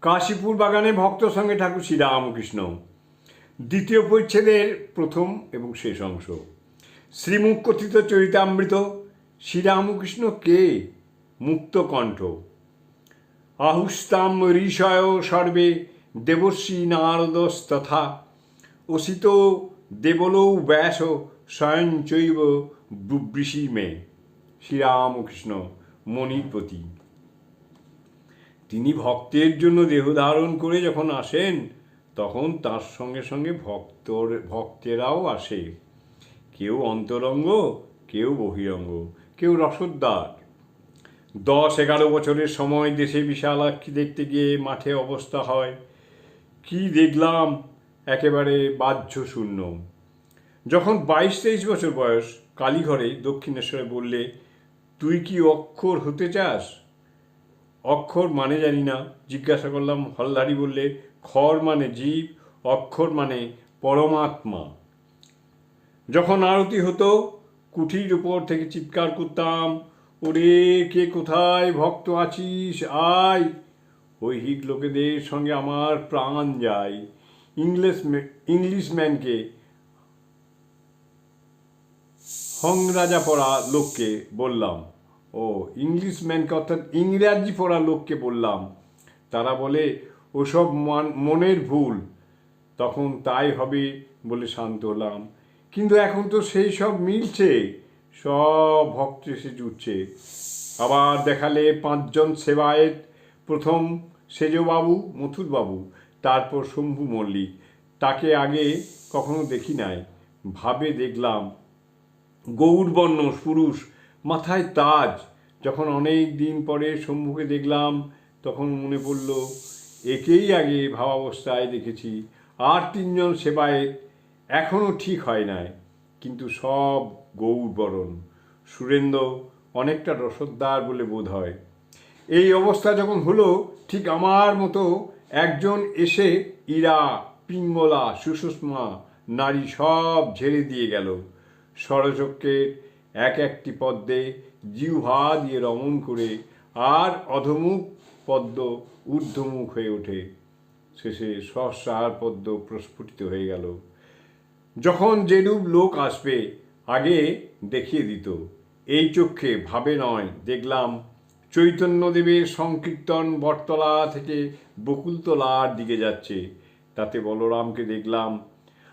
কাশীপুর বাগানে ভক্ত সঙ্গে ঠাকুর শ্রীরামকৃষ্ণ। দ্বিতীয় পরিচ্ছেদের প্রথম এবং শেষ অংশ। শ্রীমুখ কথিত চরিতামৃত। শ্রীরামকৃষ্ণ কে? মুক্ত কণ্ঠ আহুস্তাম ঋষয় সর্বে দেবশ্রী নারদস্তথা। অসিত দেবলৌ ব্যাস স্বয়ং চৈব ব্রুবৃষি মে। শ্রীরামকৃষ্ণ মণিপতি। তিনি ভক্তের জন্য দেহ ধারণ করে যখন আসেন, তখন তার সঙ্গে সঙ্গে ভক্তর, ভক্তেরাও আসে। কেউ অন্তরঙ্গ, কেউ বহিরঙ্গ, কেউ রসদ্দার দশ, এগারো বছরের সময় দেশে বিশালাক্ষী দেখতে গিয়ে মাঠে অবস্থা হয়। কি দেখলাম? একেবারে বাহ্য শূন্য যখন বাইশ, তেইশ বছর বয়স, কালীঘরে দক্ষিণেশ্বরে বললে, তুই কি অক্ষর হতে চাস? অক্ষর মানে জানি না, জিজ্ঞাসা করলাম, হলধারি বললে, খর মানে জীব, অক্ষর মানে পরমাত্মা। যখন আরতি হতো, কুঠির উপর থেকে চিৎকার করতাম, ওরে, কে কোথায়? ভক্ত আছিস? আয়! হৈহিক লোকেদের সঙ্গে আমার প্রাণ যায়। ইংলিশ ইংলিশ ইংলিশম্যানকে হংরাজা পড়া লোককে বললাম ও ইংলিশ ইংলিশম্যানকে অর্থাৎ ইংরাজি পড়া লোককে বললাম। তারা বলে, ওসব মান- মনের ভুল। তখন তাই হবে বলে শান্ত হলাম। কিন্তু এখন তো সেই সব মিলছে, সব ভক্ত এসে জুটছে। আবার দেখালে পাঁচজন সেবায়েত, প্রথম সেজবাবু, মথুরবাবু, তারপর শম্ভু মল্লিক। তাকে আগে কখনো দেখি নাই। ভাবে দেখলাম গৌরবর্ণ পুরুষ মাথায় তাজ। যখন অনেক দিন পরে শম্ভুকে দেখলাম, তখন মনে পড়ল, একেই আগে ভাবাবস্থায় দেখেছি। আর তিনজন সেবায় এখনও ঠিক হয় নাই, কিন্তু সব গৌরবরণ সুরেন্দ্র অনেকটা রসদ্দার বলে বোধ হয়। এই অবস্থা যখন হলো, ঠিক আমার মতো একজন এসে ইরা পিঙ্গলা সুষুষ্মা, নারী সব ঝেড়ে দিয়ে গেল। ষড়চক্রের এক একটি পদ্মে জিহ্বা দিয়ে রমণ করে আর অধমুখ পদ্ম ঊর্ধ্বমুখ হয়ে ওঠে। শেষে সহস্রার পদ্ম প্রস্ফুটিত হয়ে গেল। যখন যেরূপ লোক আসবে, আগে দেখিয়ে দিত। এই চক্ষে ভাবে নয়, দেখলাম চৈতন্যদেবের সংকীর্তন বটতলা থেকে বকুলতলার দিকে যাচ্ছে। তাতে বলরামকে দেখলাম,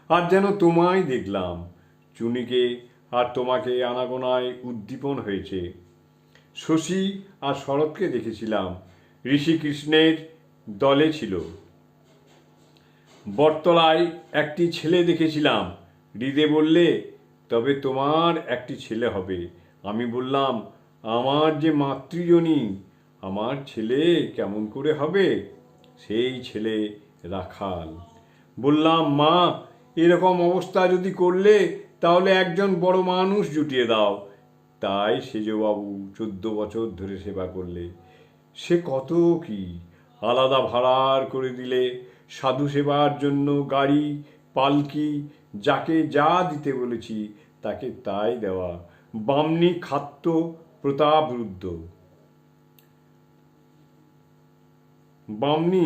আর যেন তোমায় দেখলাম। চুনিকে আর তোমাকে আনাগোনায় উদ্দীপন হয়েছে। শশী আর শরৎকে দেখেছিলাম। ঋষিকৃষ্ণের দলে ছিল। বটতলায় একটি ছেলে দেখেছিলাম। হৃদে বললে, তবে তোমার একটি ছেলে হবে। আমি বললাম, আমার যে মাতৃজনী, আমার ছেলে কেমন করে হবে? সেই ছেলে রাখাল। বললাম, মা, এরকম অবস্থা যদি করলে তাহলে একজন বড় মানুষ জুটিয়ে দাও। তাই সেজবাবু চোদ্দ বছর ধরে সেবা করলে। সে কত কি? আলাদা ভাড়ার করে দিলে। সাধু সেবার জন্য গাড়ি, পালকি, যাকে যা দিতে বলেছি, তাকে তাই দেওয়া। বামনি খাদ্য প্রতাপ রুদ্র বামনি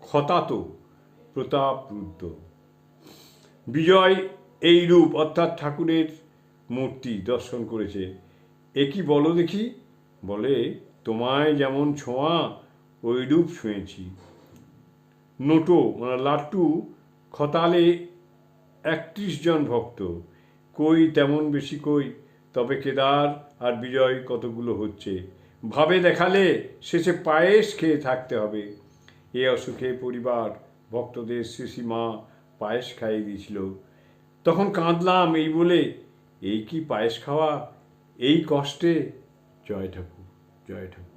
খতাত প্রতাপ রুদ্র বিজয় এই রূপ অর্থাৎ ঠাকুরের মূর্তি দর্শন করেছে। এ কি বলো দেখি? বলে, তোমায় যেমন ছোঁয়া ওই রূপ ছুঁয়েছি। নোটো মানে লাট্টু, খতালে একত্রিশ জন ভক্ত। কই তেমন বেশি কই? তবে কেদার আর বিজয় কতগুলো হচ্ছে? ভাবে দেখালে শেষে পায়েস খেয়ে থাকতে হবে। এ অসুখে পরিবার ভক্তদের শিশি মা পায়েস খাইয়ে দিয়েছিল। তখন কাঁদলাম এই বলে এই কি পায়েস খাওয়া? এই কষ্টে? জয় ঠাকুর জয় ঠাকুর।